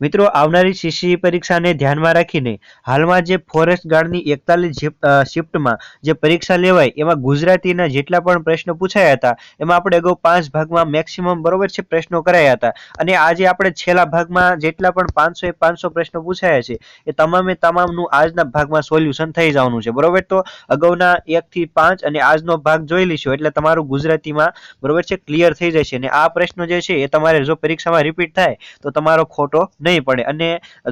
મિત્રો, આવનારી સીસીઈ પરીક્ષાને ધ્યાનમાં રાખીને હાલમાં જે ફોરેસ્ટ ગાર્ડની એકતાલીસ શિફ્ટમાં જે પરીક્ષા લેવાય, એમાં ગુજરાતીના જેટલા પણ પ્રશ્નો પૂછાયા હતા, એમાં આપણે અગાઉ પાંચ ભાગમાં મેક્સિમમ બરોબર છે પ્રશ્નો કરાયા હતા. અને આજે આપણે છેલ્લા ભાગમાં જેટલા પણ પાંચસો એ પાંચસો પ્રશ્નો પૂછાયા છે, એ તમામે તમામનું આજના ભાગમાં સોલ્યુશન થઈ જવાનું છે. બરોબર? તો અગાઉના એકથી પાંચ અને આજનો ભાગ જોઈ લઈશું, એટલે તમારું ગુજરાતીમાં બરોબર છે ક્લિયર થઈ જશે. અને આ પ્રશ્નો જે છે, એ તમારે જો પરીક્ષામાં રિપીટ થાય, તો તમારો ખોટો નહીં પડે. અને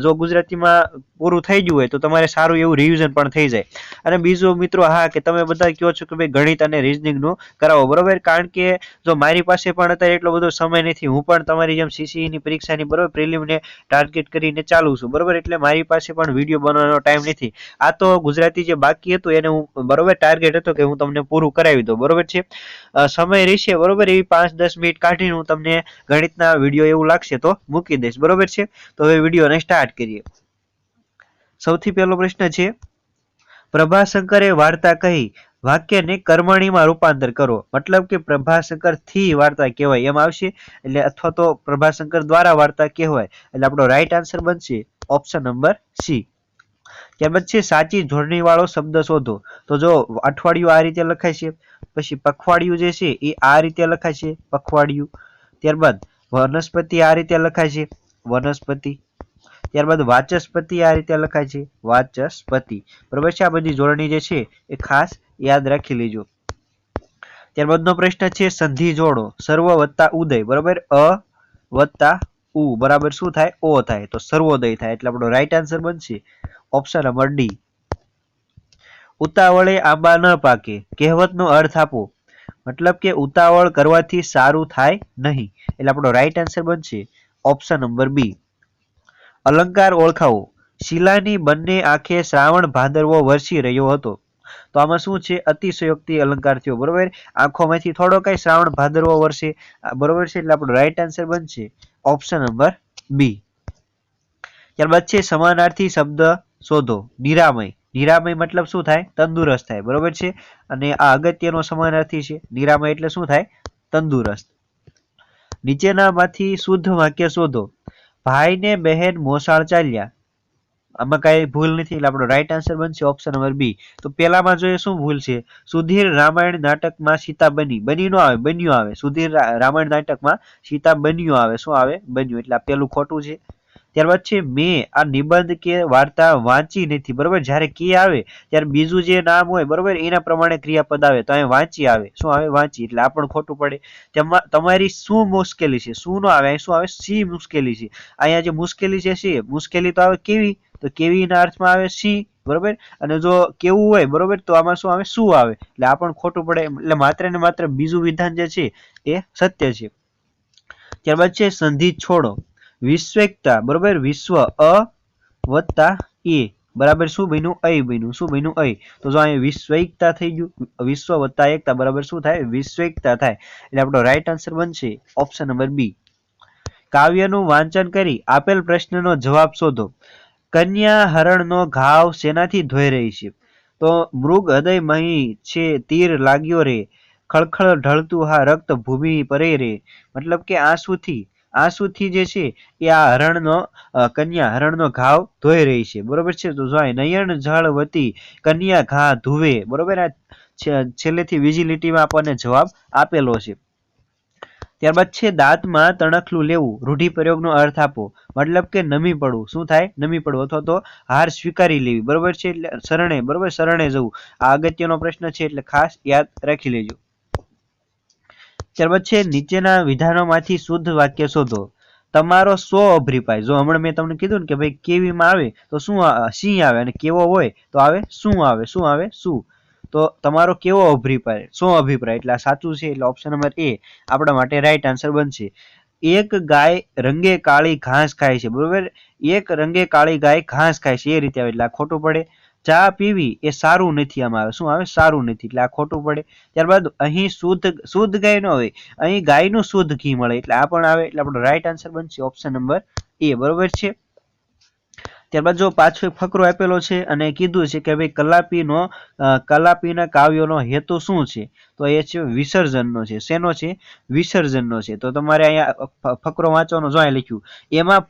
જો ગુજરાતીમાં પૂરું થઈ ગયું હોય તો તમારે સારું એવું રિવિઝન પણ થઈ જાય. અને બીજું મિત્રો હા, કે તમે બધા કહો છો કે ભાઈ ગણિત અને રિઝનિંગનું કરાવો. બરોબર? કારણ કે જો મારી પાસે પણ અત્યારે એટલો બધો સમય નથી, હું પણ તમારી જેમ સીસીની પરીક્ષાની બરોબર પ્રિલિમને ટાર્ગેટ કરીને ચાલું છું. બરોબર? એટલે મારી પાસે પણ વીડિયો બનાવવાનો ટાઈમ નથી. આ તો ગુજરાતી જે બાકી હતું, એને હું બરોબર ટાર્ગેટ હતો કે હું તમને પૂરું કરાવી દઉં. બરોબર છે? સમય રહેશે, બરોબર? એવી પાંચ દસ મિનિટ કાઢીને હું તમને ગણિતના વીડિયો એવું લાગશે તો મૂકી દઈશ. બરોબર છે? તો હવે વિડીયોને સ્ટાર્ટ કરીએ. સૌથી પહેલો પ્રશ્ન છે, પ્રભાશંકરે વાર્તા કહી, વાક્યને કર્મણીમાં રૂપાંતર કરો. મતલબ કે પ્રભાશંકરથી વાર્તા કહેવાય. એમ આવશે? એટલે અથવા તો પ્રભાશંકર દ્વારા વાર્તા કહેવાય. એટલે આપણો રાઈટ આન્સર બનશે ઓપ્શન નંબર સી ત્યારબાદ છે, સાચી જોડણી વાળો શબ્દ શોધો. તો જો અઠવાડિયું આ રીતે લખાય છે, પછી પખવાડિયું જે છે, એ આ રીતે લખાય છે, પખવાડિયું. ત્યારબાદ વનસ્પતિ આ રીતે લખાય છે વનસ્પતિ. ત્યારબાદ વાચસ્પતિ આ રીતે લખાય છે. વાચસ્પતિ. બરોબર છે? આ બધી જોડણી જે છે એ ખાસ યાદ રાખી લેજો. ત્યારબાદનો પ્રશ્ન છે સંધિ જોડો. સર્વ વત્તા ઉદય. બરોબર? અ વત્તા ઉ. બરાબર શું થાય? ઓ થાય. તો સર્વોદય થાય. એટલે આપણો રાઈટ આન્સર બનશે ઓપ્શન નંબર ડી. ઉતાવળે આંબા ન પાકે. કહેવતનો અર્થ આપો. મતલબ કે ઉતાવળ કરવાથી સારું થાય નહીં. એટલે આપણો રાઈટ આન્સર બનશે ઓપ્શન નંબર બી અલંકાર ઓળખાવો. શિલાની બંને આંખે શ્રાવણ ભાદરવો વરસી રહ્યો હતો. તો આમાં શું છે? અતિશયોક્તિ અલંકાર થયો, બરોબર? આંખોમાંથી થોડો કઈ શ્રાવણ ભાદરવો વરસે. બરોબર છે? એટલે આપણો રાઈટ આન્સર બનશે ઓપ્શન નંબર બી ત્યારબાદ છે સમાનાર્થી શબ્દ શોધો. નિરામય. નિરામય મતલબ શું થાય? તંદુરસ્ત થાય. બરોબર છે? અને આ અગત્યનો સમાનાર્થી છે. નિરામય એટલે શું થાય? તંદુરસ્ત. નીચેનામાંથી શુદ્ધ વાક્ય શોધો. ભાઈ ને બહેન મોસાળ ચાલ્યા. આમાં કઈ ભૂલ નથી, એટલે આપણો રાઈટ આન્સર બનશે ઓપ્શન નંબર બી તો પેલામાં જોઈએ શું ભૂલ છે? સુધીર રામાયણ નાટકમાં સીતા બની. બની નો આવે, બન્યું આવે. સુધીર રામાયણ નાટકમાં સીતા બન્યું આવે. શું આવે? બન્યું. એટલે આ પેલું ખોટું છે. ત્યારબાદ છે મેં આ નિબંધ કે વાર્તા વાંચી નથી, બરોબર? જ્યારે કે આવે, ત્યારે બીજું જે નામ હોય, બરોબર? એના પ્રમાણે ક્રિયાપદ આવે, તો અહીંયા વાંચી આવે. શું આવે? વાંચી. એટલે આ પણ ખોટું પડે. તેમાં, તમારી શું મુશ્કેલી છે? શું નો આવે? અહીં શું આવે? સી મુશ્કેલી છે. અહીંયા જે મુશ્કેલી છે, સી? મુશ્કેલી તો આવે કેવી? તો કેવીના અર્થમાં આવે? સી. બરોબર? અને જો કેવું હોય, બરોબર? તો આમાં શું આવે? શું આવે? એટલે આ પણ ખોટું પડે. એટલે માત્ર ને માત્ર બીજું વિધાન જે છે, એ સત્ય છે. ત્યારબાદ છે, સંધિ છોડો. વિશ્વેકતા, બરોબર? વિશ્વ, અ, વત્તા, એ. બરાબર? શું બન્યું? અય બન્યું. શું બન્યું? અય. તો જો અહીંયા વિશ્વૈકતા થઈ ગયું, વિશ્વ, વત્તા, એકતા, બરાબર શું થાય? વિશ્વૈકતા થાય. એટલે આપણો રાઈટ આન્સર બનશે ઓપ્શન નંબર બી. કાવ્યનું વાંચન કરી આપેલ પ્રશ્નનો જવાબ શોધો. કન્યા હરણનો ઘાવ શેનાથી ધોઈ રહી છે? તો મૃગ હૃદયમહી છે, તીર લાગ્યો રે. ખળખળ ઢળતું હા રક્ત ભૂમિ પરે રે. મતલબ કે આંસુથી આંસુથી જે છે, એ આ હરણનો કન્યા હરણનો ઘાવ ધોઈ રહી છે. બરોબર છે? તો જોય નયન જળવતી કન્યા ઘા ધુવે. બરોબર? આ છેલ્લેથી બીજી લીટીમાં આપણને જવાબ આપેલો છે. ત્યારબાદ છે, દાંતમાં તણખલું લેવું. રૂઢિપ્રયોગનો અર્થ આપો. મતલબ કે નમી પડવું. શું થાય? નમી પડવું. અથવા તો હાર સ્વીકારી લેવી. બરોબર છે? એટલે શરણે, બરોબર? શરણે જવું. આ અગત્યનો પ્રશ્ન છે, એટલે ખાસ યાદ રાખી લેજો. ત્યારબાદ છે, નીચેના વિધાનોમાંથી શુદ્ધ વાક્ય શોધો. તમારો સો અભિપ્રાય. જો હમણાં મેં તમને કીધું ને કે ભાઈ કેવીમાં આવે, તો શું સિંહ આવે અને કેવો હોય, તો આવે શું આવે શું આવે, શું? તો તમારો કેવો અભિપ્રાય? શું અભિપ્રાય. એટલે આ સાચું છે, એટલે ઓપ્શન નંબર એ આપણા માટે રાઈટ આન્સર બનશે. એક ગાય રંગે કાળી ઘાસ ખાય છે, બરોબર? એક રંગે કાળી ગાય ઘાસ ખાય છે, એ રીતે આવે. એટલે આ ખોટું પડે. ચા પીવી એ સારું નથી આમાં આવે. શું આવે? સારું નથી. એટલે આ ખોટું પડે. ત્યારબાદ અહીં શુદ્ધ શુદ્ધ ગાય ન હોય. અહીં ગાયનું શુદ્ધ ઘી મળે. એટલે આ પણ આવે. એટલે આપણો રાઈટ આન્સર બનશે ઓપ્શન નંબર એ બરોબર છે? ત્યારબાદ જો પાછો ફકરો આપેલો છે અને કીધું છે કે ભાઈ કલાપીનો કલાપીના કાવ્યોનો હેતુ શું છે? તો એ છે વિસર્જનનો છે. શેનો છે? વિસર્જનનો છે. તો તમારે અહીંયા ફકરો વાંચવાનો જો લખ્યું. એમાં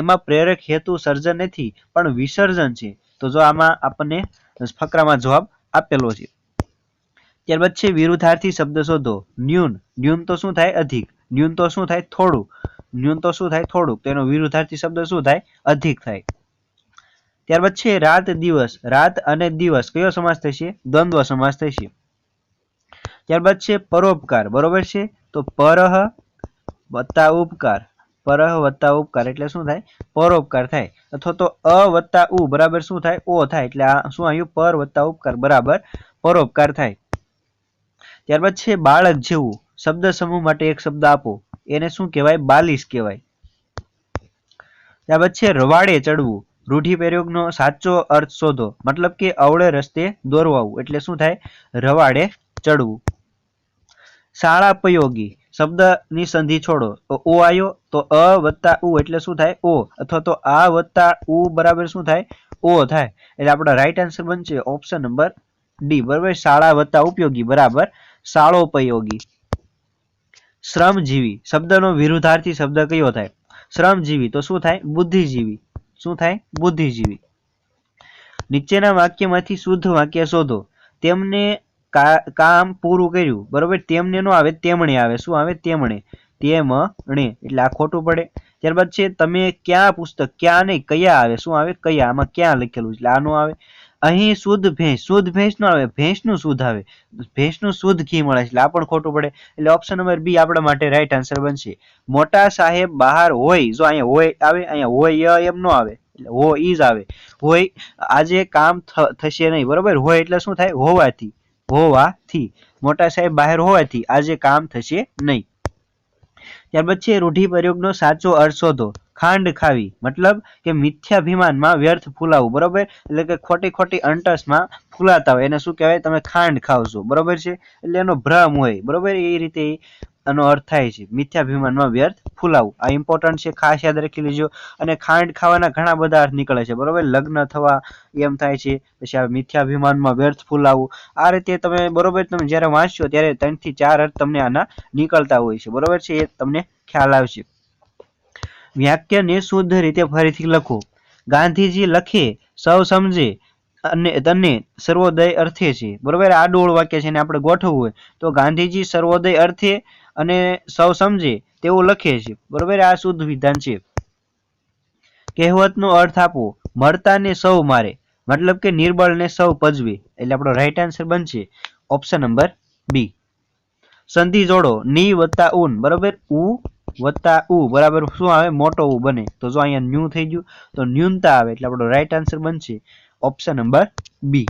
એમાં પ્રેરક હેતુ સર્જન નથી, પણ વિસર્જન છે. તો જો આમાં આપણને ફકરામાં જવાબ આપેલો છે. ત્યારબાદ છે વિરુદ્ધાર્થી શબ્દ શોધો. ન્યૂન. ન્યૂન તો શું થાય? અધિક. ન્યૂન તો શું થાય? થોડું ન્યૂન તો શું થાય? થોડુંક. તો એનો વિરુદ્ધાર્થી શબ્દ શું થાય? અધિક થાય. ત્યારબાદ છે રાત દિવસ. રાત અને દિવસ. કયો સમાસ થશે? દ્વંદ્વ સમાસ થશે. ત્યારબાદ છે પરોપકાર. બરોબર છે? તો પરહ વત્તા ઉપકાર. પરહ વત્તા ઉપકાર એટલે શું થાય? પરોપકાર થાય. અથવા તો અ વત્તા ઉ બરાબર શું થાય? ઓ થાય. એટલે આ શું આવ્યું? પર વત્તા ઉપકાર બરાબર પરોપકાર થાય. ત્યારબાદ છે બાળક જેવું. શબ્દ સમૂહ માટે એક શબ્દ આપો. એને શું કહેવાય? બાલિશ કહેવાય. ત્યારબાદ છે રવાડે ચડવું. રૂઢિપ્રયોગનો સાચો અર્થ શોધો. મતલબ કે અવળે રસ્તે દોરવાવું. એટલે શું થાય? રવાડે ચડવું. શાળાપયોગી. શબ્દની સંધિ છોડો. તો ઓ આવ્યો તો અ વત્તા ઉ એટલે શું થાય? ઓ. અથવા તો આ વત્તા ઉ બરાબર શું થાય? ઓ થાય. એટલે આપણો રાઈટ આન્સર બનશે ઓપ્શન નંબર ડી બરાબર? શાળા વત્તા ઉપયોગી. બરાબર? શાળોપયોગી શ્રમજીવી. શબ્દનો વિરુદ્ધાર્થી શબ્દ કયો થાય? શ્રમજીવી. તો શું થાય? બુદ્ધિજીવી. શું થાય? બુદ્ધિજીવી. નીચેના વાક્યમાંથી શુદ્ધ વાક્ય શોધો. તેમને કામ પૂરું કર્યું, બરોબર? તેમને નો આવે, તેમણે આવે. શું આવે? તેમણે. તેમણે. એટલે આ ખોટું પડે. ત્યારબાદ છે, તમે ક્યાં પુસ્તક, ક્યાં નહીં, કયા આવે? શું આવે? કયા? આમાં ક્યાં લખેલું એટલે આ આવે. અહીં શુદ્ધ ભેંસ શુદ્ધ ભેંસ નો આવે. ભેંસનું શુદ્ધ આવે. ભેંસનું શુદ્ધ ઘી મળે એટલે આ પણ ખોટું પડે. એટલે ઓપ્શન નંબર બી આપણા માટે રાઈટ આન્સર બનશે. મોટા સાહેબ બહાર હોય, જો અહીંયા હોય, આવે, અહીંયા હોય એમ નો આવે. એટલે હો ઈજ આવે. હોય, આજે કામ થશે નહીં. બરોબર? હોય એટલે શું થાય? હોવાથી. હોવાથી મોટા સાહેબ બહાર હોવાથી આજે કામ થશે નહીં. ત્યારબાદ છે રૂઢિપ્રયોગનો સાચો અર્થ શોધો. ખાંડ ખાવી મતલબ કે મિથ્યાભિમાનમાં વ્યર્થ ફૂલાવું, બરોબર? એટલે કે ખોટી ખોટી અંટસમાં ફૂલાતા હોય. એને શું કહેવાય? તમે ખાંડ ખાવ છો બરોબર છે? એટલે એનો ભ્રમ હોય. બરોબર? એ રીતે આનો અર્થ થાય છે, મિથ્યાભિમાનમાં વ્યર્થ, ફૂલાવું. આ ઇમ્પોર્ટન્ટ છે, ખાસ યાદ રાખી લેજો. અને ખાંડ ખાવાના ઘણા બધા અર્થ નીકળે છે, બરોબર? લગ્ન થવા એમ થાય છે, પછી આ મિથ્યાભિમાનમાં વ્યર્થ, ફૂલાવું. આ રીતે તમે, બરોબર, તમે જ્યારે વાંચશો, ત્યારે ત્રણથી ચાર અર્થ તમને આના નીકળતા હોય છે, બરોબર છે? એ તમને ખ્યાલ આવશે. વાક્યને શુદ્ધ રીતે ફરીથી લખો. ગાંધીજી લખે, સૌ સમજે અને તને સર્વોદય અર્થે છે. બરોબર? આ ડોળ વાક્ય છે એને આપણે ગોઠવવું હોય. તો ગાંધીજી સર્વોદય અર્થે અને સૌ સમજે તેવું લખે છે. બરોબર? આ શુદ્ધ વિધાન છે. કહેવતનો અર્થ આપો, મળતાને સૌ મારે. મતલબ કે નિર્બળને સૌ પજવે. એટલે આપણો રાઈટ આન્સર બનશે ઓપ્શન નંબર બી સંધિ જોડો, ની વત્તા ઉન બરોબર? ઉ વત્તા ઉ. બરાબર? શું આવે? મોટો ઉ બને. તો જો અહીંયા ન્યુ થઈ ગયું, તો ન્યૂનતા આવે. એટલે આપણો રાઈટ આન્સર બનશે ઓપ્શન નંબર બી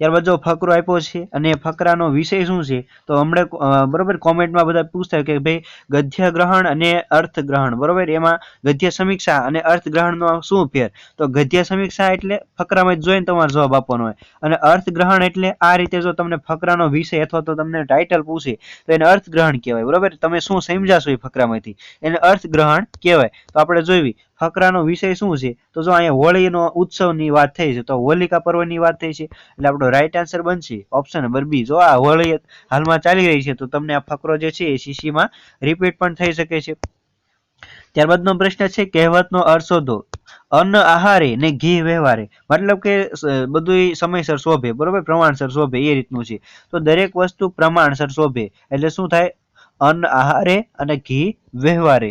ત્યારબાદ જો ફકરો આપ્યો છે અને ફકરાનો વિષય શું છે, તો હમણાં બરોબર કોમેન્ટમાં બધા પૂછતા કે ભાઈ ગદ્ય ગ્રહણ અને અર્થ ગ્રહણ બરોબર? એમાં ગદ્ય સમીક્ષા અને અર્થ ગ્રહણનો શું ફેર? તો ગદ્ય સમીક્ષા એટલે ફકરામાં જોઈને તમારે જવાબ આપવાનો હોય. અને અર્થ ગ્રહણ એટલે આ રીતે જો તમને ફકરાનો વિષય અથવા તો તમને ટાઇટલ પૂછે, તો એને અર્થ ગ્રહણ કહેવાય, બરોબર? તમે શું સમજાશો એ ફકરામાંથી? એને અર્થ ગ્રહણ કહેવાય. તો આપણે જોઈવી ફકરાનો વિષય શું છે? તો જો અહીંયા હોળીનો ઉત્સવની વાત થઈ છે, તો હોલિકા પર્વની વાત થઈ છે. એટલે આપણો રાઈટ આન્સર બનશે. ઓપ્શન નંબર બી જો આ હોળી હાલમાં ચાલી રહી છે, તો તમને આ ફકરો જે છે એ શીશીમાં રિપીટ પણ થઈ શકે છે. ત્યારબાદનો પ્રશ્ન છે, કહેવતનો અર્થ શોધો. અન્ન આહારે ને ઘી વ્યવહારે. મતલબ કે બધું સમયસર શોભે, બરોબર? પ્રમાણસર શોભે, એ રીતનું છે. તો દરેક વસ્તુ પ્રમાણસર શોભે. એટલે શું થાય? અન્ન આહારે અને ઘી વ્યવહારે.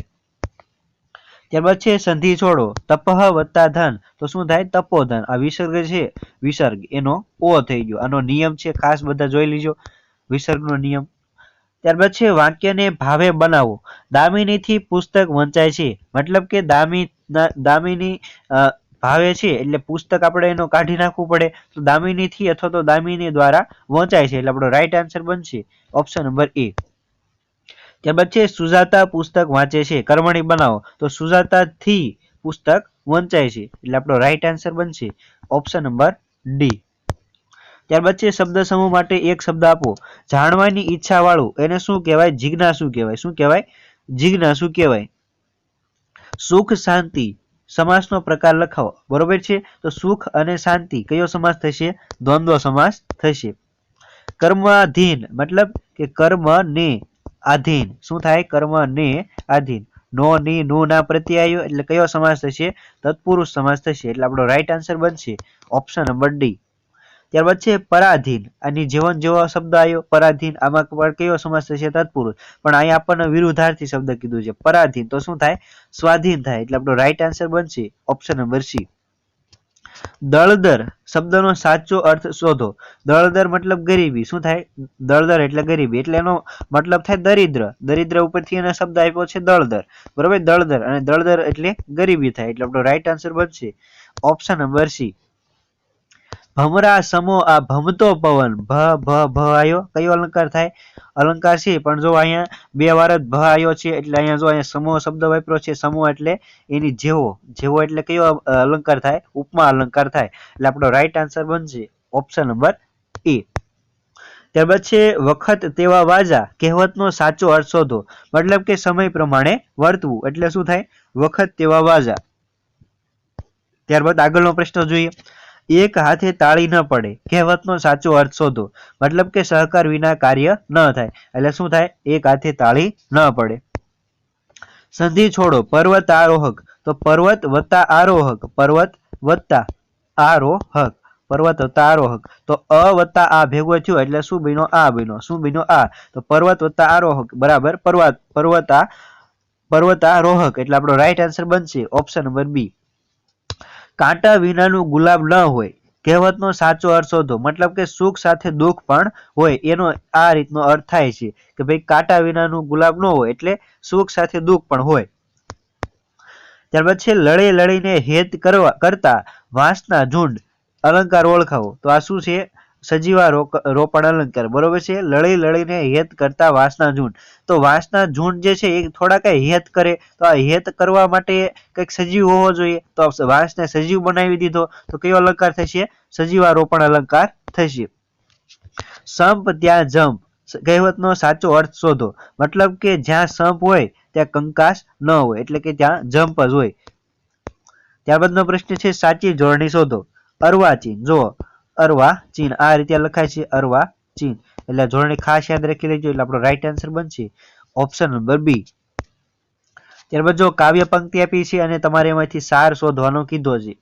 ત્યારબાદ છે સંધિ છોડો તપહ વત્તા ધન. તો શું થાય? તપોધન. આ વિસર્ગ છે વિસર્ગ. એનો ઓ થઈ ગયો. આનો નિયમ છે ખાસ બધા જોઈ લીજો. વિસર્ગનો નિયમ. ત્યારબાદ છે વાક્યને ભાવે બનાવો. દામિનીથી પુસ્તક વંચાય છે. મતલબ કે દામી દામિની ભાવે છે એટલે પુસ્તક આપણે એનો કાઢી નાખવું પડે. તો દામિનીથી અથવા તો દામિની દ્વારા વંચાય છે. એટલે આપણો રાઈટ આન્સર બનશે. ઓપ્શન નંબર એ ત્યારબાદ છે સુજાતા પુસ્તક વાંચે છે, કર્મણી બનાવો. તો સુજાતાથી પુસ્તક વંચાય છે. એટલે આપણો રાઈટ આન્સર બનશે ઓપ્શન નંબર ડી ત્યારબાદ છે શબ્દ સમૂહ માટે એક શબ્દ આપો. જાણવાની ઈચ્છા વાળું. એને શું કહેવાય? જિજ્ઞાસુ કહેવાય. શું કહેવાય? જિજ્ઞાસુ કહેવાય. સુખ, શાંતિ. સમાસનો પ્રકાર લખાવો. બરોબર છે? તો સુખ અને શાંતિ કયો સમાસ થશે? દ્વંદ્વ સમાસ થશે. કર્માધીન. મતલબ કે કર્મ ને આધીન. શું થાય? કર્મ ને આધીન. નો, ની, નું ના પ્રત્યયો એટલે કયો સમાસ થશે? તત્પુરુષ સમાસ થશે. એટલે આપણો રાઈટ આન્સર બનશે ઓપ્શન નંબર ડી ત્યારબાદ છે પરાધીન. આની જીવન જેવો શબ્દ આવ્યો. પરાધીન. આમાં પણ કયો સમાસ થશે? તત્પુરુષ. પણ અહીંયા આપણને વિરુદ્ધાર્થી શબ્દ કીધું છે. પરાધીન. તો શું થાય? સ્વાધીન થાય. એટલે આપણો રાઈટ આન્સર બનશે ઓપ્શન નંબર સી દળદર શબ્દનો સાચો અર્થ શોધો. દળદર મતલબ ગરીબી. શું થાય? દળદર એટલે ગરીબી. એટલે એનો મતલબ થાય દરિદ્ર. દરિદ્ર ઉપરથી એનો શબ્દ આપ્યો છે દળદર. બરોબર? દળદર. અને દળદર એટલે ગરીબી થાય. એટલે આપણો રાઈટ આન્સર બનશે. ઓપ્શન નંબર સી ભમરા સમો આ ભમતો પવન. ભ ભ ભ આવ્યો કયો અલંકાર થાય? અલંકાર છે, પણ જો અહીંયા બે વાર જ ભ આયો છે, એટલે અહીંયા જો અહીંયા સમો શબ્દ વાપર્યો છે સમૂહ એટલે એની જેવો. જેવો એટલે કયો અલંકાર થાય? ઉપમા અલંકાર થાય. એટલે આપણો રાઈટ આન્સર બનશે ઓપ્શન નંબર એ ત્યારબાદ છે, વખત તેવા વાજા. કહેવતનો સાચો અર્થ શોધો. મતલબ કે સમય પ્રમાણે વર્તવું. એટલે શું થાય? વખત તેવા વાજા. ત્યારબાદ આગળનો પ્રશ્ન જોઈએ. એક હાથે તાળી ન પડે. કહેવતનો સાચો અર્થ શોધો. મતલબ કે સહકાર વિના કાર્ય ન થાય. એટલે શું થાય? એક હાથે તાળી ન પડે. સંધિ છોડો. પર્વત આરોહક. તો પર્વત વત્તા આરોહક. પર્વત વત્તા આરોહક. પર્વત વત્તા આરોહક. તો અ વત્તા આ ભેગો થયો એટલે શું બન્યો? આ બન્યો. શું બન્યો? આ. તો પર્વત વત્તા આરોહક. બરાબર? પર્વત, પર્વતા, પર્વતારોહક. એટલે આપણો રાઈટ આન્સર બનશે. ઓપ્શન નંબર બી કાંટા વિનાનું ગુલાબ ન હોય. કહેવતનો સાચો અર્થ શોધો. મતલબ કે સુખ સાથે દુઃખ પણ હોય. એનો આ રીતનો અર્થ થાય છે કે ભાઈ કાંટા વિનાનું ગુલાબ ન હોય એટલે સુખ સાથે દુઃખ પણ હોય. ત્યારબાદ છે લડી લડીને હેત કરવા કરતા વાંસના ઝુંડ અલંકાર ઓળખાવો. તો આ શું છે? સજીવા રોપણ અલંકાર બરોબર છે? લડી લડીને હેત કરતા વાસના ઝૂંડ. તો વાસના ઝૂંડ જે છે એ થોડા કઈ હેત કરે. તો આ હેત કરવા માટે કંઈક સજીવ હોવો જોઈએ. તો વાસને સજીવ બનાવી દીધો. તો કયો અલંકાર થશે? સજીવારોપણ અલંકાર થશે. સંપ ત્યાં જંપ. કહેવતનો સાચો અર્થ શોધો. મતલબ કે જ્યાં સંપ હોય, ત્યાં કંકાસ ન હોય. એટલે કે ત્યાં જંપ જ હોય. ત્યારબાદનો પ્રશ્ન છે, સાચી જોડણી શોધો. અર્વાચીન જુઓ. અર્વાચીન આ રીતે લખાય છે અરવા, ચીન. એટલે જોડણી ખાસ યાદ રાખી લેજો, એટલે આપણો રાઈટ આન્સર બનશે ઓપ્શન નંબર બી ત્યારબાદ જો કાવ્ય પંક્તિ આપી છે અને તમારે એમાંથી સાર શોધવાનો કીધો છે.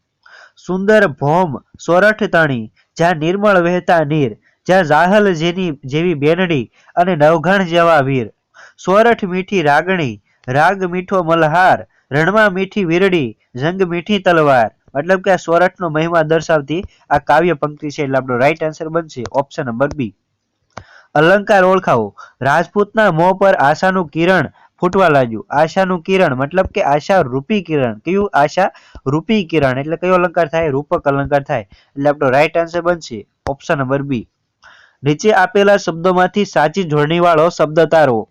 સુંદર ભોમ સોરઠ તણી, જ્યાં નિર્મળ વહેતા નીર, જ્યાં જાહલ જેની, જેવી બેનડી અને નવઘણ જેવા વીર. સોરઠ મીઠી રાગણી, રાગ મીઠો મલ્હાર, રણમાં મીઠી વીરડી, જંગ મીઠી તલવાર. મતલબ કે સોરઠનો મહિમા દર્શાવતી આ કાવ્ય પંક્તિ છે એટલે આપણો રાઈટ આન્સર બનશે ઓપ્શન નંબર બી અલંકાર ઓળખાવો. રાજપૂતના મોં પર આશાનું કિરણ ફૂટવા લાગ્યું. આશાનું કિરણ મતલબ કે આશા રૂપી કિરણ. કયું આશા? રૂપી કિરણ. એટલે કયો અલંકાર થાય? રૂપક અલંકાર થાય. એટલે આપણો રાઈટ આન્સર બનશે ઓપ્શન નંબર બી નીચે આપેલા શબ્દોમાંથી સાચી જોડણી વાળો શબ્દ તારવો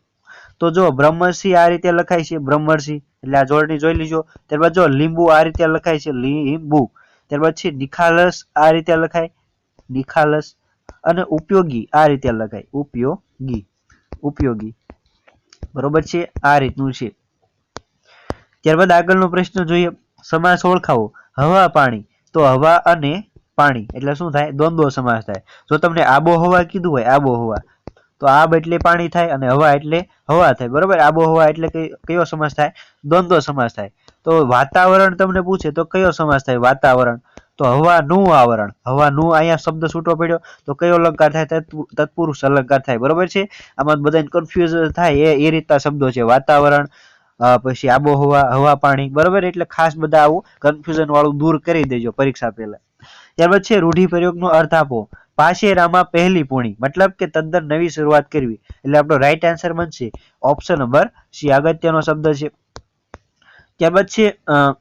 તો જો બ્રહ્મર્ષિ આ રીતે લખાય છે, બ્રહ્મર્ષિ, એટલે આ જોડણી જોઈ લીજો. ત્યારબાદ જો લીંબુ આ રીતે લખાય છે, લીંબુ. ત્યારબાદ છે નિખાલસ, આ રીતે લખાય. નિખાલસ અને ઉપયોગી આ રીતે લખાય. ઉપયોગી. ઉપયોગી. બરોબર છે? આ રીતનું છે. ત્યારબાદ આગળનો પ્રશ્ન જોઈએ. સમાસ ઓળખાવો. હવા, પાણી. તો હવા અને પાણી. એટલે શું થાય? દ્વંદ્વ સમાસ થાય. જો તમને આબોહવા કીધું હોય, આબોહવા. તો આબ એટલે પાણી થાય અને હવા એટલે હવા થાય, બરોબર? આબોહવા એટલે કયો સમાસ થાય? દ્વંદ્વ સમાસ થાય. તો વાતાવરણ તમને પૂછે તો કયો સમાસ થાય? વાતાવરણ. તો હવાનું આવરણ. હવાનું અહીંયા શબ્દ છૂટો પડ્યો તો કયો અલંકાર થાય? તત્પુરુષ અલંકાર થાય, બરોબર છે? આમાં બધાને કન્ફ્યુઝ થાય એ એ રીતના શબ્દો છે. વાતાવરણ પછી આબોહવા, હવા, પાણી, બરોબર? એટલે ખાસ બધા આવું કન્ફ્યુઝન વાળું દૂર કરી દેજો પરીક્ષા પહેલા. ત્યારબાદ છે રૂઢિપ્રયોગનો અર્થ આપો. પાશેરામાં પહેલી પૂણી. મતલબ કે તદ્દન નવી શરૂઆત કરવી. એટલે આપણો રાઈટ આન્સર બનશે ઓપ્શન નંબર સી. અગત્યનો શબ્દ છે. ત્યારબાદ છે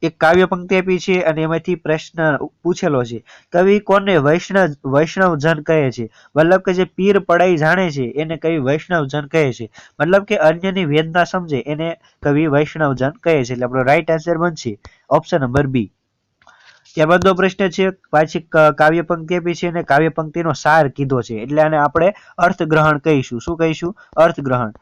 એક કાવ્ય પંક્તિ આપી છે અને એમાંથી પ્રશ્ન પૂછેલો છે. કવિ કોને વૈષ્ણવ, વૈષ્ણવજન કહે છે? મતલબ કે જે પીર પડાઈ જાણે છે, એને કવિ વૈષ્ણવજન કહે છે. મતલબ કે અન્યની વેદના સમજે, એને કવિ વૈષ્ણવજન કહે છે. એટલે આપણો રાઈટ આન્સર બનશે ઓપ્શન નંબર બી. ત્યારબાદનો પ્રશ્ન છે, પાછી કાવ્ય પંક્તિ આપી છે અને કાવ્ય પંક્તિનો સાર કીધો છે. એટલે આને આપણે અર્થગ્રહણ કહીશું. શું કહીશું? અર્થગ્રહણ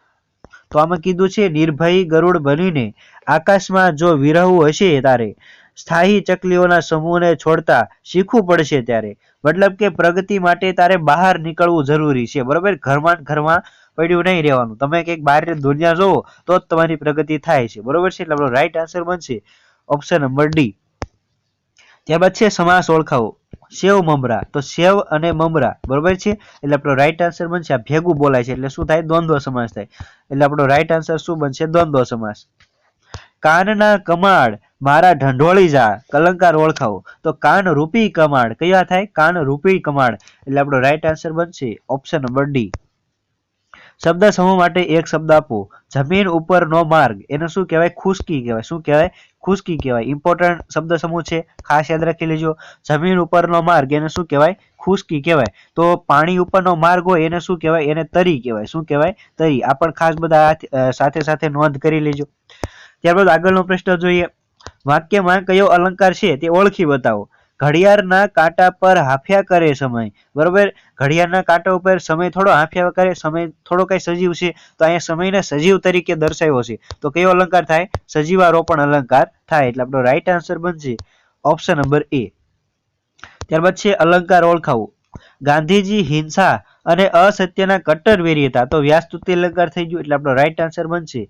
તો આમાં કીધું છે, નિર્ભય ગરુડ બનીને આકાશમાં જો વિરહવું હશે તારે, સ્થાયી ચકલીઓના સમૂહને છોડતા શીખવું પડશે ત્યારે. મતલબ કે પ્રગતિ માટે તારે બહાર નીકળવું જરૂરી છે. બરોબર? ઘરમાં ઘરમાં પડ્યું નહીં રહેવાનું. તમે કંઈક બહાર દુનિયા જોવો તો જ તમારી પ્રગતિ થાય છે. બરોબર છે? એટલે આપણો રાઈટ આન્સર બનશે ઓપ્શન નંબર ડી ત્યારબાદ છે સમાસ ઓળખાવો. સેવ મમરા. તો સેવ અને મમરા. બરોબર છે? એટલે આપણો રાઈટ આન્સર બનશે આ ભેગું બોલાય છે. એટલે શું થાય? દ્વંદ્વ સમાસ થાય. એટલે આપણો રાઈટ આન્સર શું બનશે? દ્વંદ્વ સમાસ. કાનના કમાડ. મારા ઢંઢોળી જા. કલંકાર ઓળખાવો. તો કાન રૂપી કમાડ. કયા થાય? કાન રૂપી કમાડ. એટલે આપણો રાઈટ આન્સર બનશે ઓપ્શન નંબર ડી શબ્દ સમૂહ માટે એક શબ્દ આપો. જમીન ઉપરનો માર્ગ. એને શું કહેવાય? ખુશકી કહેવાય. શું કહેવાય? ખુશકી કહેવાય. ઇમ્પોર્ટન્ટ શબ્દ સમૂહ છે. ખાસ યાદ રાખી લેજો. જમીન ઉપરનો માર્ગ, એને શું કહેવાય? ખુશકી કહેવાય. તો પાણી ઉપરનો માર્ગ હોય, એને શું કહેવાય? એને તરી કહેવાય. શું કહેવાય? તરી. આ પણ ખાસ બધા સાથે સાથે નોંધ કરી લેજો. ત્યારબાદ આગળનો પ્રશ્ન જોઈએ. વાક્યમાં કયો અલંકાર છે તે ઓળખી બતાવો. ઘડિયાળના કાંટા પર હાફ્યા કરે સમય. બરોબર? ઘડિયાળના કાંટા ઉપર સમય થોડો હાફ્યા કરે, સમય થોડો કઈ સજીવ છે, તો અહીંયા સમયને સજીવ તરીકે દર્શાવ્યો છે. તો કયો અલંકાર થાય? સજીવારોપણ અલંકાર થાય. એટલે આપણો રાઈટ આન્સર બનશે ઓપ્શન નંબર એ ત્યારબાદ છે અલંકાર ઓળખાવું. ગાંધીજી હિંસા અને અસત્યના કટ્ટર વેરી હતા. તો વ્યાસતુતિ અલંકાર થઈ ગયું, એટલે આપણો રાઈટ આન્સર બનશે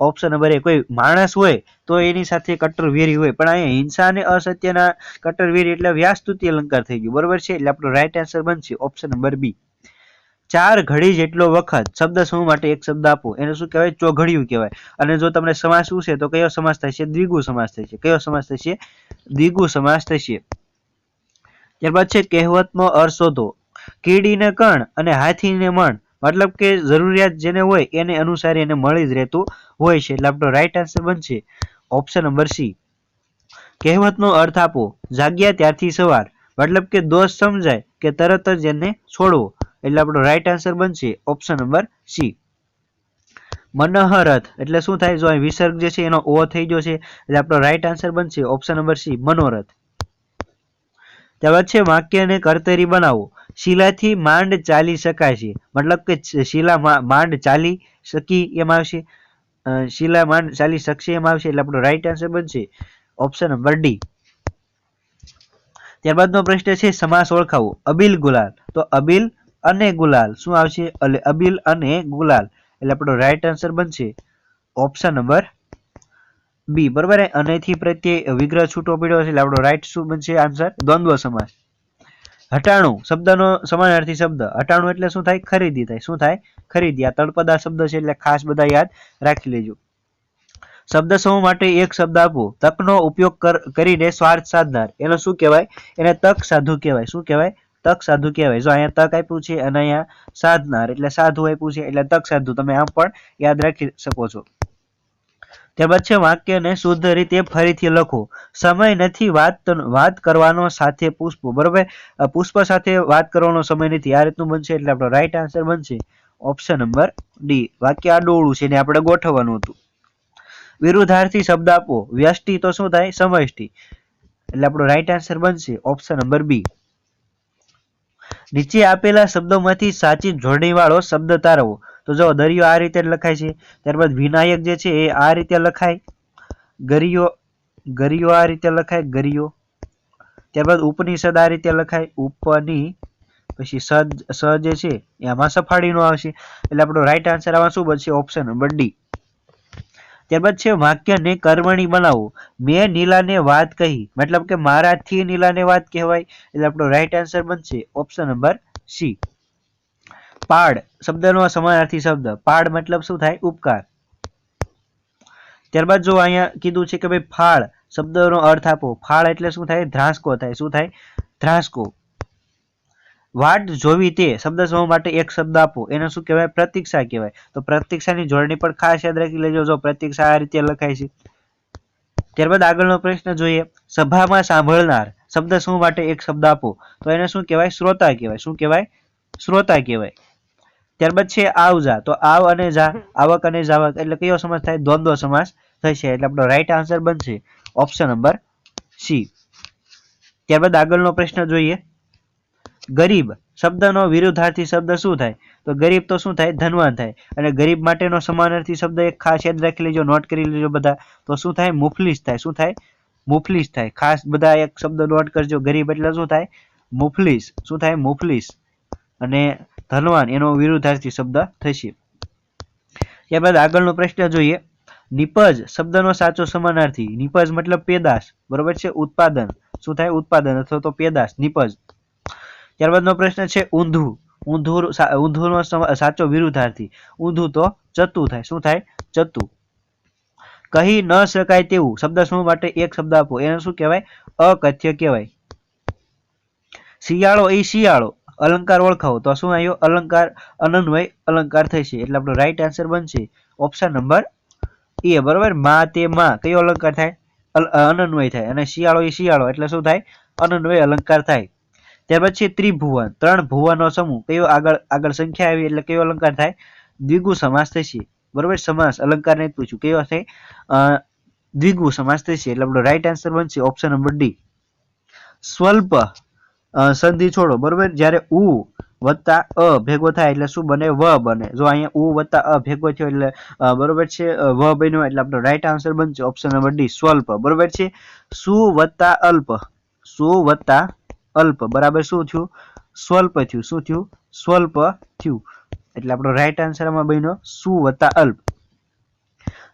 ઓપ્શન નંબર એ કોઈ માણસ હોય તો એની સાથે કટ્ટર વેરી હોય. પણ અહીંયા હિંસા અને અસત્યના કટ્ટર વેરી એટલે વ્યાસ્તુતિ અલંકાર થઈ ગયું. બરોબર છે? એટલે આપણો રાઈટ આન્સર બનશે ઓપ્શન નંબર બી ચાર ઘડી જેટલો વખત શબ્દ સમૂહ માટે એક શબ્દ આપો. એને શું કહેવાય? ચોઘડિયું કહેવાય. અને જો તમને સમાસ શું છે, તો કયો સમાસ થશે? દ્વિગુ સમાસ થશે. કયો સમાસ થશે? દ્વિગુ સમાસ થશે. ત્યારબાદ છે કહેવતનો અર્થ શોધો. કીડીને કણ અને હાથીને મણ. મતલબ કે જરૂરિયાત જેને હોય એને અનુસાર એને મળી જ રહેતું હોય છે. એટલે આપણો રાઈટ આન્સર બનશે ઓપ્શન નંબર સી કહેવતનો અર્થ આપો, જાગ્યા ત્યારથી સવાર. મતલબ કે દોષ સમજાય કે તરત જ એને છોડવો. એટલે આપણો રાઈટ આન્સર બનશે ઓપ્શન નંબર સી મનોહરથ. એટલે શું થાય? જો વિસર્ગ જે છે એનો ઓ થઈ ગયો છે, એટલે આપણો રાઈટ આન્સર બનશે ઓપ્શન નંબર સી મનોરથ. છે વાક્યને કર્તરી બનાવો. શીલાથી માંડ ચાલી શકાય છે. મતલબ કે શિલા માંડ ચાલી શકી એમાં આવશે. શીલા માંડ ચાલી શકશે એમાં આવશે એટલે આપણો રાઈટ આન્સર બનશે. ઓપ્શન નંબર ડી ત્યારબાદનો પ્રશ્ન છે સમાસ ઓળખાવો. અબિલ ગુલાલ. તો અબિલ અને ગુલાલ. શું આવશે? એટલે અબિલ અને ગુલાલ. એટલે આપણો રાઈટ આન્સર બનશે. ઓપ્શન નંબર બી, બરોબર અનેથી પ્રત્યે વિગ્રહ છૂટો પડ્યો છે આપણો રાઈટ શું બનશે? આન્સર દ્વંદ્વ સમાસ. હટાણું, શબ્દનો સમાનાર્થી શબ્દ. હટાણું એટલે શું થાય? ખરીદી થાય. શું થાય? ખરીદી. આ તળપદા શબ્દ છે એટલે ખાસ બધા યાદ રાખી લેજો. શબ્દ સમૂહ માટે એક શબ્દ આપો. તકનો ઉપયોગ કરીને સ્વાર્થ સાધનાર. એનો શું કહેવાય? એને તક સાધુ કહેવાય. શું કહેવાય? તક સાધુ કહેવાય. જો અહીંયા તક આપ્યું છે અને અહીંયા સાધનાર. એટલે સાધુ આપ્યું છે એટલે તક સાધુ. તમે આમ પણ યાદ રાખી શકો છો. ત્યારબાદ છે વાક્યને શુદ્ધ રીતે ફરીથી લખો. સમય નથી વાત વાત કરવાનો સાથે પુષ્પો, બરોબર? પુષ્પ સાથે વાત કરવાનો સમય નથી. આ રીતનું બનશે એટલે આપણો રાઈટ આન્સર બનશે. ઓપ્શન નંબર ડી વાક્ય આ ડોળું છે ને આપણે ગોઠવવાનું હતું. વિરુદ્ધાર્થી શબ્દ આપો. વ્યષ્ટિ તો શું થાય? સમષ્ટિ. એટલે આપણો રાઈટ આન્સર બનશે. ઓપ્શન નંબર બી નીચે આપેલા શબ્દોમાંથી સાચી જોડણી વાળો શબ્દ તારવો. તો જો દરિયો આ રીતે લખાય છે. ત્યારબાદ વિનાયક જે છે એ આ રીતે લખાય. ગરિયો ગરિયો આ રીતે લખાય, ગરિયો. ત્યારબાદ ઉપનિષદ આ રીતે લખાય, ઉપની, પછી સદ, સ જે છે એમાં સફાળીનો આવશે. એટલે આપણો રાઈટ આન્સર આમાં શું બનશે? ઓપ્શન નંબર ડી ત્યારબાદ છે વાક્યને કર્મણી બનાવો. મેં નીલાને વાત કહી. મતલબ કે મારાથી નીલાને વાત કહેવાય. એટલે આપણો રાઈટ આન્સર બનશે ઓપ્શન નંબર સી પાડ. શબ્દનો સમાનાર્થી શબ્દ. પાડ મતલબ શું થાય? ઉપકાર. ત્યારબાદ જો અહીંયા કીધું છે કે ભાઈ ફાળ શબ્દનો અર્થ આપો. ફાળ એટલે શું થાય? ધ્રાસકો થાય. શું થાય? ધ્રાસકો. વાટ જોવી તે શબ્દ સમૂહ માટે એક શબ્દ આપો. એને શું કહેવાય? પ્રતીક્ષા કહેવાય. તો પ્રતીક્ષાની જોડણી પણ ખાસ યાદ રાખી લેજો. જો પ્રતીક્ષા આ રીતે લખાય છે. ત્યારબાદ આગળનો પ્રશ્ન જોઈએ. સભામાં સાંભળનાર શબ્દ સમૂહ માટે એક શબ્દ આપો. તો એને શું કહેવાય? શ્રોતા કહેવાય. શું કહેવાય? શ્રોતા કહેવાય. ત્યારબાદ છે આવ જા. તો આવ અને જા. આવક અને જાવક એટલે કયો સમાસ થાય? દ્વંદ્વ સમાસ થશે. એટલે આપણો રાઈટ આન્સર બનશે ઓપ્શન નંબર સી. ત્યારબાદ આગળનો પ્રશ્ન જોઈએ. ગરીબ શબ્દનો વિરુદ્ધાર્થી શબ્દ શું થાય? તો ગરીબ તો શું થાય? ધનવાન થાય. અને ગરીબ માટેનો સમાનાર્થી શબ્દ એક ખાસ યાદ રાખી લેજો નોટ કરી લેજો બધા. તો શું થાય? મુફલીસ થાય. શું થાય? મુફલીસ થાય. ખાસ બધા એક શબ્દ નોટ કરજો. ગરીબ એટલે શું થાય? મુફલીસ. શું થાય? મુફલીસ. અને ધનવાન, એનો વિરુદ્ધાર્થી શબ્દ થશે. ત્યારબાદ આગળનો પ્રશ્ન જોઈએ. નિપજ શબ્દનો સાચો સમાનાર્થી. નિપજ મતલબ પેદાશ. બરોબર છે? ઉત્પાદન. શું થાય? ઉત્પાદન અથવા તો પેદાશ. નિપજ. ત્યારબાદનો પ્રશ્ન છે ઊંધું. ઊંધું ઊંધુ ઊંધુંનો સાચો વિરુદ્ધાર્થી. ઊંધું તો ચતું થાય. શું થાય? ચતું. કહી ન શકાય તેવું. શબ્દ શું માટે? એક શબ્દ આપો. એને શું કહેવાય? અકથ્ય કહેવાય. શિયાળો એ શિયાળો. અલંકાર ઓળખાવો. તો શું આવ્યો? અલંકાર, અનન્વય, અલંકાર થશે એટલે આપણો રાઈટ આન્સર બનશે ઓપ્શન નંબર એ. બરોબર? માં તે માં. કયો અલંકાર થાય? અનન્વય થાય. અને શિયાળો એ શિયાળો. એટલે શું થાય? અનન્વય, અલંકાર થાય. ત્યાર પછી ત્રિભુવન. ત્રણ ભુવનનો સમૂહ. કયો આગળ આગળ સંખ્યા આવી? એટલે કયો અલંકાર થાય? દ્વિગુ સમાસ થશે. બરોબર? સમાસ. અલંકાર નહીં પૂછ્યું કયો થાય દ્વિગુ સમાસ થશે. એટલે આપણો રાઈટ આન્સર બનશે ઓપ્શન નંબર ડી સ્વલ્પ સંધિ છોડો, બરોબર? જ્યારે ઉ વત્તા અ ભેગો થાય એટલે શું બને? વ બને. જો અહીંયા ઉ વત્તા અ ભેગો થયો એટલે બરોબર છે? વ બન્યો એટલે આપણો રાઈટ આન્સર બનશે ઓપ્શન નંબર ડી સ્વલ્પ. બરોબર છે? સુ વત્તા અલ્પ? સુ વત્તા અલ્પ. બરાબર શું થયું? સ્વલ્પ થયું. શું થયું? સ્વલ્પ થયું. એટલે આપણો રાઈટ આન્સર આમાં બન્યો સુ વત્તા અલ્પ.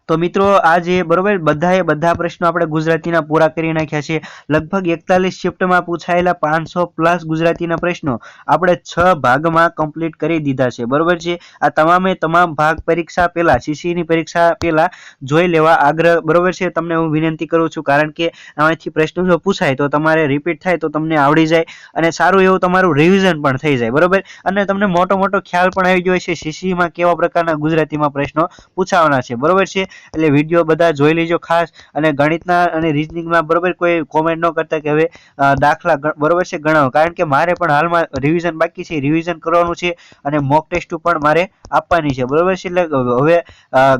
તો મિત્રો આજે બરોબર, બધાએ, બધા પ્રશ્નો આપણે ગુજરાતીના પૂરા કરી નાખ્યા છે. લગભગ એકતાલીસ શિફ્ટમાં પૂછાયેલા પાંચસો પ્લસ ગુજરાતીના પ્રશ્નો આપણે છ ભાગમાં કમ્પ્લીટ કરી દીધા છે. બરોબર છે? આ તમામે તમામ ભાગ પરીક્ષા પહેલા સીસીની પરીક્ષા પહેલા જોઈ લેવા આગ્રહ, બરોબર છે? તમને હું વિનંતી કરું છું, કારણ કે આમાંથી પ્રશ્નો જો પૂછાય તો તમારે રિપીટ થાય તો તમને આવડી જાય અને સારું એવું તમારું રિવિઝન પણ થઈ જાય, બરોબર? અને તમને મોટો મોટો ખ્યાલ પણ આવી ગયો છે સીસીમાં કેવા પ્રકારના ગુજરાતીમાં પ્રશ્નો પૂછાવાના છે, બરોબર છે? એટલે વીડિયો બધા જોઈ લેજો ખાસ. અને ગણિતના અને રિઝનિંગમાં બરોબર કોઈ કોમેન્ટ ન કરતા કે હવે દાખલા બરોબર છે? ગણાવો. કારણ કે મારે પણ હાલમાં રિવિઝન બાકી છે. રિવિઝન કરવાનું છે અને મોક ટેસ્ટ પણ મારે આપવાની છે. બરોબર છે? એટલે હવે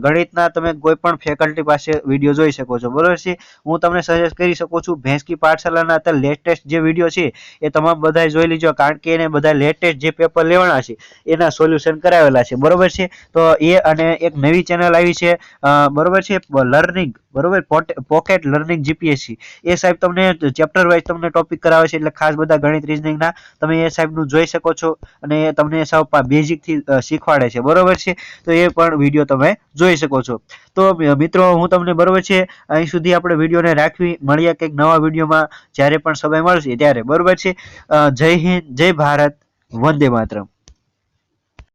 ગણિતના તમે કોઈ પણ ફેકલ્ટી પાસે વીડિયો જોઈ શકો છો. બરોબર છે? હું તમને સજેસ્ટ કરી શકું છું, ભેંસકી પાઠશાલાના અત્યારે લેટેસ્ટ જે વીડિયો છે, એ તમામ બધા જોઈ લીજો. કારણ કે એને બધા લેટેસ્ટ જે પેપર લેવાના છે, એના સોલ્યુશન કરાવેલા છે. બરોબર છે? તો એ અને એક નવી ચેનલ આવી છે બરોબર છે, લર્નિંગ, બરોબર પોકેટ લર્નિંગ જીપીએસસી. એ સાહેબ તમને ચેપ્ટર વાઇઝ તમને ટોપિક કરાવે છે એટલે ખાસ બધા ગણિત રિઝનિંગના તમે એ સાહેબનું જોઈ શકો છો અને એ તમને સાવ બેઝિકથી શીખવાડે છે. બરોબર છે? તો એ પણ વીડિયો તમે જોઈ શકો છો. તો મિત્રો, હું તમને બરોબર છે, અહીં સુધી આપણે વિડીયોને રાખવી. મળીએ કંઈક નવા વિડીયોમાં જ્યારે પણ સમય મળશે ત્યારે. બરોબર છે? જય હિન્દ, જય ભારત, વંદે માતરમ.